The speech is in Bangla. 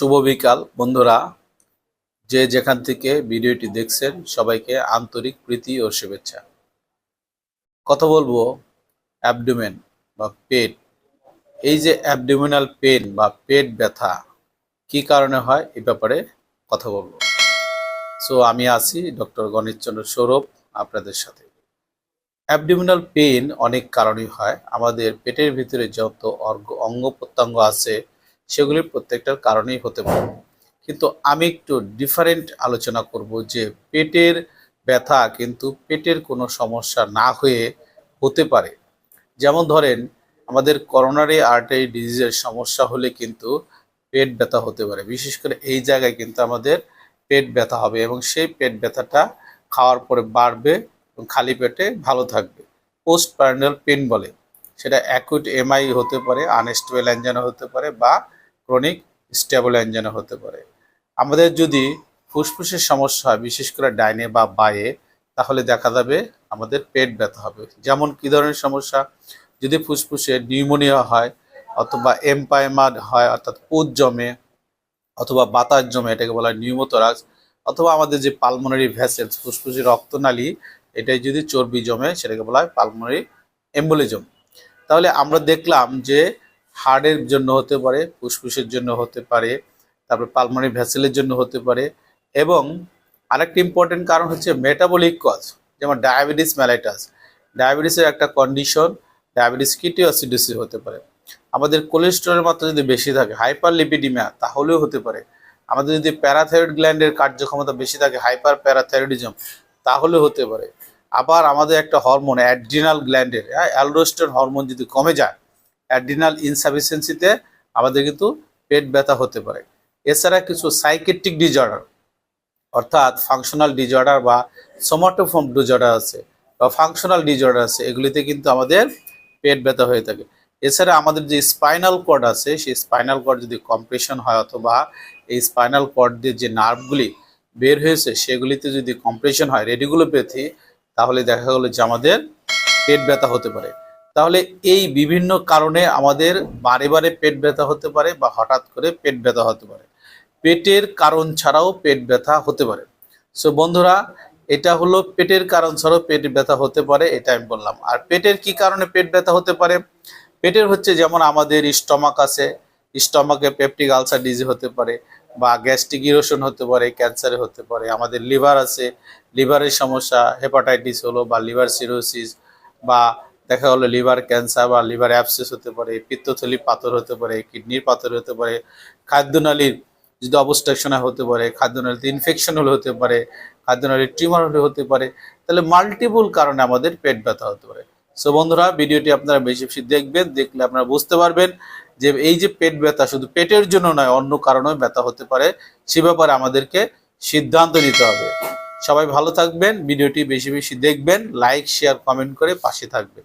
শুভ বিকাল, বন্ধুরা। যে যেখান থেকে ভিডিওটি দেখছেন, সবাইকে আন্তরিক প্রীতি ও শুভেচ্ছা। কথা বলব অ্যাবডোমেন বা পেট। এই যে অ্যাবডোমিনাল পেন বা পেট ব্যথা, কি কারণে হয়? এ ব্যাপারে কথা বলব। সো আমি আছি ডক্টর গণেশচন্দ্র সৌরভ আপনাদের সাথে। অ্যাবডোমিনাল পেন অনেক কারণেই হয়। আমাদের পেটের ভিতরে যত অঙ্গ প্রত্যঙ্গ আছে সেগুলির প্রত্যেকটার কারণেই হতে পারে। কিন্তু আমি একটু ডিফারেন্ট আলোচনা করব যে পেটের ব্যথা কিন্তু পেটের কোনো সমস্যা না হয়ে হতে পারে। যেমন ধরেন, আমাদের করোনারি আর্টারি ডিজিজের সমস্যা হলে কিন্তু পেট ব্যথা হতে পারে। বিশেষ করে এই জায়গায় কিন্তু আমাদের পেট ব্যথা হবে এবং সেই পেট ব্যথাটা খাওয়ার পরে বাড়বে এবং খালি পেটে ভালো থাকবে। পোস্ট প্যারানাল পেন বলে। সেটা অ্যাকুট এমআই হতে পারে আনস্টেবল অ্যাঞ্জানা হতে পারে বা ক্রনিক স্টেবল অ্যাঞ্জানা হতে পারে। আমাদের যদি ফুসফুসের সমস্যা হয়, বিশেষ করে ডাইনে বা বায়ে, তাহলে দেখা যাবে আমাদের পেট ব্যথা হবে। যেমন কী ধরনের সমস্যা? যদি ফুসফুসে নিউমোনিয়া হয়, অথবা এমপাইমার হয়, অর্থাৎ পুজ জমে, অথবা বাতাস জমে, এটাকে বলা হয় নিউমোথোরাক্স অথবা আমাদের যে পালমোনারি ভ্যাসেলস, ফুসফুসের রক্তনালী, এটাই যদি চর্বি জমে, সেটাকে বলা হয় পালমোনারি এম্বোলিজম। তাহলে আমরা দেখলাম যে হার্টের জন্য হতে পারে, ফুসফুসের জন্য হতে পারে, তারপর পালমোনারি ভ্যাসেলের জন্য হতে পারে এবং আরেকটি ইম্পর্টেন্ট কারণ হচ্ছে মেটাবলিক কজ যেমন ডায়াবেটিস ম্যালাইটাস ডায়াবেটিসের একটা কন্ডিশন ডায়াবেটিস কিটিওসিডোসিস হতে পারে। আমাদের কোলেস্টেরলের মাত্রা যদি বেশি থাকে হাইপার লিপিডিমিয়া তাহলেও হতে পারে। আমাদের যদি প্যারাথাইরয়েড গ্ল্যান্ডের কার্যক্ষমতা বেশি থাকে হাইপার প্যারাথাইরয়েডিজম তাহলেও হতে পারে। আবার আমাদের একটা হরমোন অ্যাড্রিনাল গ্ল্যান্ডের অ্যালডোস্টেরন হরমোন যদি কমে যায় অ্যাড্রিনাল ইনসাফিসিয়েন্সিতে আমাদের কিন্তু পেট ব্যথা হতে পারে। এছাড়া কিছু সাইকেট্রিক ডিজঅর্ডার অর্থাৎ ফাংশনাল ডিজঅর্ডার বা সোমাটোফর্ম ডিজঅর্ডার আছে বা ফাংশনাল ডিজঅর্ডার আছে, এগুলিতে কিন্তু আমাদের পেট ব্যথা হয়ে থাকে। এছাড়া আমাদের যে স্পাইনাল কর্ড আছে, সেই স্পাইনাল কর্ড যদি কম্প্রেশন হয় অথবা এই স্পাইনাল কর্ডের যে নার্ভগুলি বের হয়েছে, সেগুলিতে যদি কম্প্রেশন হয় রেডিগুলোপ্যাথি তাহলে দেখা গেলো যে আমাদের পেট ব্যথা হতে পারে। তাহলে এই বিভিন্ন কারণে আমাদের বারে বারে পেট ব্যথা হতে পারে বা হঠাৎ করে পেট ব্যথা হতে পারে। পেটের কারণ ছাড়াও পেট ব্যথা হতে পারে। সো বন্ধুরা, এটা হলো পেটের কারণ ছাড়াও পেট ব্যথা হতে পারে, এটা আমি বললাম। আর পেটের কি কারণে পেট ব্যথা হতে পারে? পেটের হচ্ছে যেমন আমাদের স্টমাক আছে, স্টমাকে পেপটিক আলসার ডিজি হতে পারে বা গ্যাস্ট্রিক ইরোশন হতে পারে, ক্যান্সারে হতে পারে। আমাদের লিভার আছে, লিভারের সমস্যা, হেপাটাইটিস হলো বা লিভার সিরোসিস বা দেখা গেলো লিভার ক্যান্সার বা লিভার অ্যাপসেস হতে পারে, পিত্তথলি পাথর হতে পারে, কিডনির পাথর হতে পারে, খাদ্যনালীর যদি অবস্ট্রাকশন হতে পারে, খাদ্যনালীতে ইনফেকশন হলে হতে পারে, খাদ্যনালীর টিউমার হলে হতে পারে, তাহলে মাল্টিপল কারণে আমাদের পেট ব্যথা হতে পারে। সো বন্ধুরা, ভিডিওটি আপনারা বেশি বেশি দেখবেন, দেখলে আপনারা বুঝতে পারবেন যে এই যে পেট ব্যথা শুধু পেটের জন্য নয়, অন্য কারণেও ব্যথা হতে পারে। সে ব্যাপারে আমাদেরকে সিদ্ধান্ত নিতে হবে। সবাই ভালো থাকবেন, ভিডিওটি বেশি বেশি দেখবেন লাইক শেয়ার কমেন্ট করে পাশে থাকবেন।